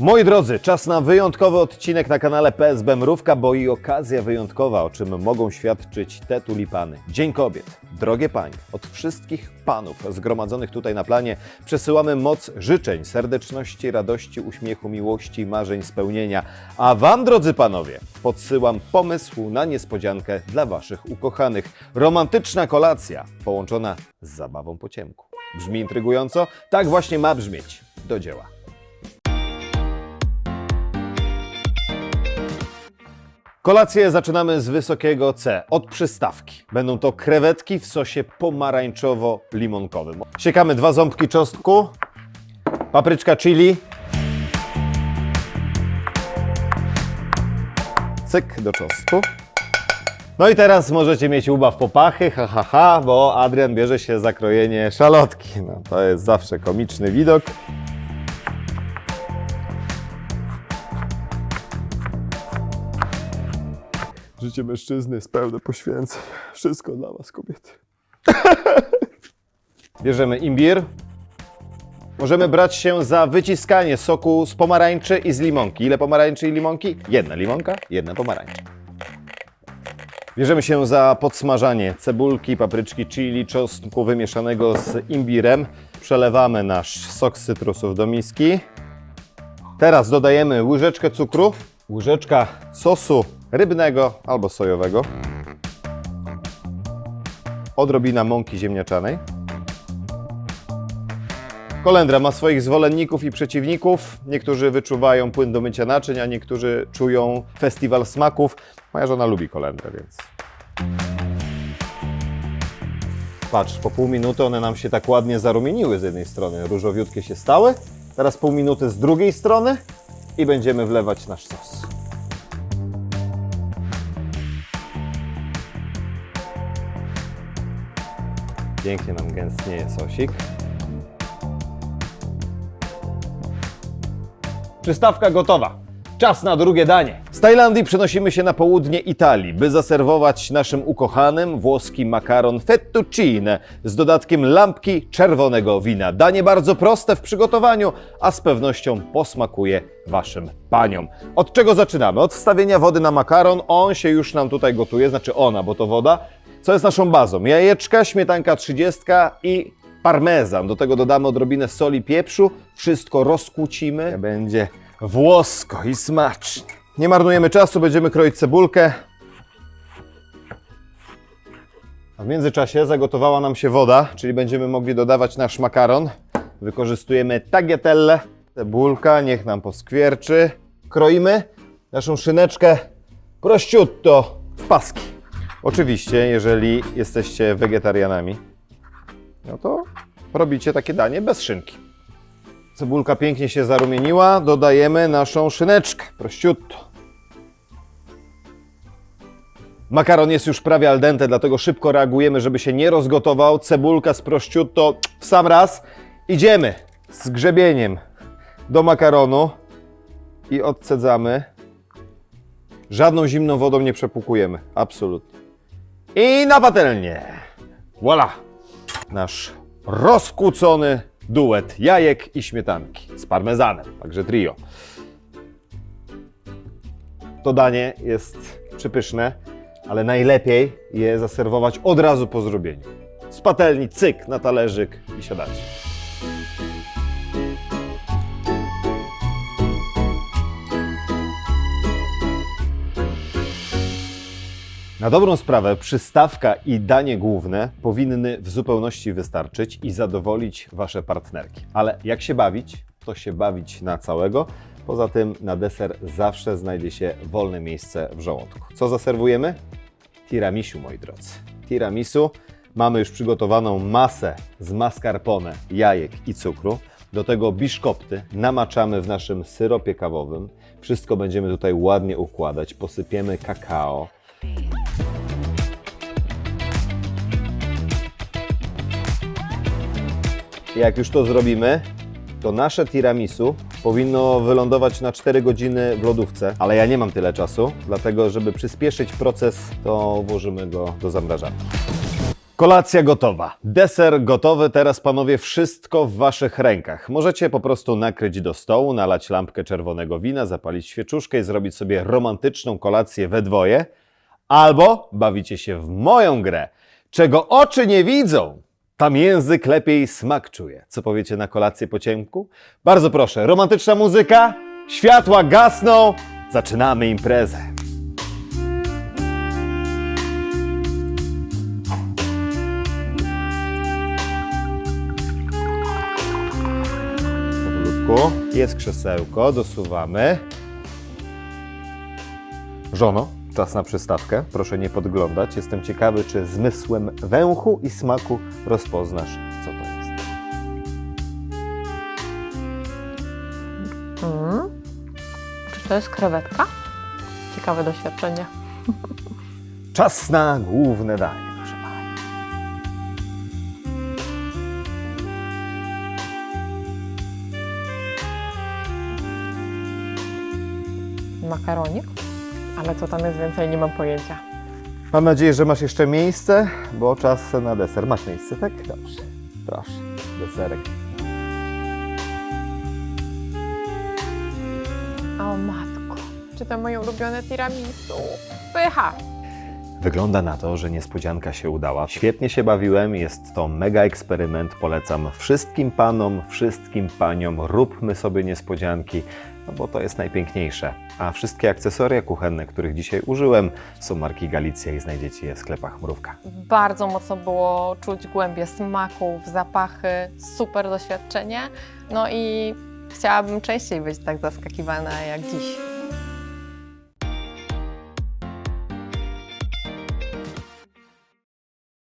Moi drodzy, czas na wyjątkowy odcinek na kanale PSB Mrówka, bo i okazja wyjątkowa, o czym mogą świadczyć te tulipany. Dzień Kobiet. Drogie Panie, od wszystkich panów zgromadzonych tutaj na planie przesyłamy moc życzeń, serdeczności, radości, uśmiechu, miłości, marzeń, spełnienia. A Wam, drodzy Panowie, podsyłam pomysł na niespodziankę dla Waszych ukochanych. Romantyczna kolacja połączona z zabawą po ciemku. Brzmi intrygująco? Tak właśnie ma brzmieć. Do dzieła. Kolację zaczynamy z wysokiego C, od przystawki. Będą to krewetki w sosie pomarańczowo-limonkowym. Siekamy dwa ząbki czosnku, papryczka chili, cyk do czosnku. No i teraz możecie mieć ubaw popachy, ha, ha, ha, bo Adrian bierze się za krojenie szalotki. No, to jest zawsze komiczny widok. Życie mężczyzny jest pełne poświęceń. Wszystko dla was, kobiety. Bierzemy imbir. Możemy brać się za wyciskanie soku z pomarańczy i z limonki. Ile pomarańczy i limonki? Jedna limonka, jedna pomarańcza. Bierzemy się za podsmażanie cebulki, papryczki, chili, czosnku wymieszanego z imbirem. Przelewamy nasz sok z cytrusów do miski. Teraz dodajemy łyżeczkę cukru, łyżeczka sosu rybnego albo sojowego, odrobina mąki ziemniaczanej. Kolendra ma swoich zwolenników i przeciwników. Niektórzy wyczuwają płyn do mycia naczyń, a niektórzy czują festiwal smaków. Moja żona lubi kolendrę, więc. Patrz, po pół minuty one nam się tak ładnie zarumieniły z jednej strony, różowiutkie się stały. Teraz pół minuty z drugiej strony i będziemy wlewać nasz sos. Pięknie nam gęstnieje sosik. Przystawka gotowa. Czas na drugie danie. Z Tajlandii przenosimy się na południe Italii, by zaserwować naszym ukochanym włoski makaron fettuccine z dodatkiem lampki czerwonego wina. Danie bardzo proste w przygotowaniu, a z pewnością posmakuje Waszym paniom. Od czego zaczynamy? Od wstawienia wody na makaron. On się już nam tutaj gotuje, znaczy ona, bo to woda. Co jest naszą bazą? Jajeczka, śmietanka 30 i parmezan. Do tego dodamy odrobinę soli, pieprzu. Wszystko rozkłócimy. Będzie włosko i smacznie. Nie marnujemy czasu, będziemy kroić cebulkę. A w międzyczasie zagotowała nam się woda, czyli będziemy mogli dodawać nasz makaron. Wykorzystujemy tagliatelle. Cebulka, niech nam poskwierczy. Kroimy naszą szyneczkę prosciutto w paski. Oczywiście, jeżeli jesteście wegetarianami, no to robicie takie danie bez szynki. Cebulka pięknie się zarumieniła, dodajemy naszą szyneczkę, prościutto. Makaron jest już prawie al dente, dlatego szybko reagujemy, żeby się nie rozgotował. Cebulka z prosciutto w sam raz. Idziemy z grzebieniem do makaronu i odcedzamy. Żadną zimną wodą nie przepłukujemy, absolutnie. I na patelnię. Voila! Nasz rozkłócony duet jajek i śmietanki z parmezanem, także trio. To danie jest przepyszne, ale najlepiej je zaserwować od razu po zrobieniu. Z patelni, cyk, na talerzyk i siadacie. Na dobrą sprawę przystawka i danie główne powinny w zupełności wystarczyć i zadowolić Wasze partnerki. Ale jak się bawić, to się bawić na całego. Poza tym na deser zawsze znajdzie się wolne miejsce w żołądku. Co zaserwujemy? Tiramisu, moi drodzy. Tiramisu. Mamy już przygotowaną masę z mascarpone, jajek i cukru. Do tego biszkopty namaczamy w naszym syropie kawowym. Wszystko będziemy tutaj ładnie układać. Posypiemy kakao. Jak już to zrobimy, to nasze tiramisu powinno wylądować na 4 godziny w lodówce, ale ja nie mam tyle czasu, dlatego żeby przyspieszyć proces, to włożymy go do zamrażarki. Kolacja gotowa, deser gotowy, teraz panowie wszystko w waszych rękach. Możecie po prostu nakryć do stołu, nalać lampkę czerwonego wina, zapalić świeczuszkę i zrobić sobie romantyczną kolację we dwoje, albo bawicie się w moją grę, czego oczy nie widzą. Tam język lepiej smak czuje. Co powiecie na kolację po ciemku? Bardzo proszę, romantyczna muzyka, światła gasną, zaczynamy imprezę. Powolutku. Jest krzesełko, dosuwamy. Żono, czas na przystawkę. Proszę nie podglądać. Jestem ciekawy, czy zmysłem węchu i smaku rozpoznasz, co to jest. Mm. Czy to jest krewetka? Ciekawe doświadczenie. Czas na główne danie, proszę pani. Makaronik? Ale co tam jest więcej, nie mam pojęcia. Mam nadzieję, że masz jeszcze miejsce, bo czas na deser. Masz miejsce, tak? Dobrze. Proszę, deserek. O matko, czy to moje ulubione tiramisu? Pycha! Wygląda na to, że niespodzianka się udała. Świetnie się bawiłem, jest to mega eksperyment. Polecam wszystkim panom, wszystkim paniom. Róbmy sobie niespodzianki, no bo to jest najpiękniejsze. A wszystkie akcesoria kuchenne, których dzisiaj użyłem, są marki Galicja i znajdziecie je w sklepach Mrówka. Bardzo mocno było czuć głębie smaków, zapachy, super doświadczenie. No i chciałabym częściej być tak zaskakiwana jak dziś.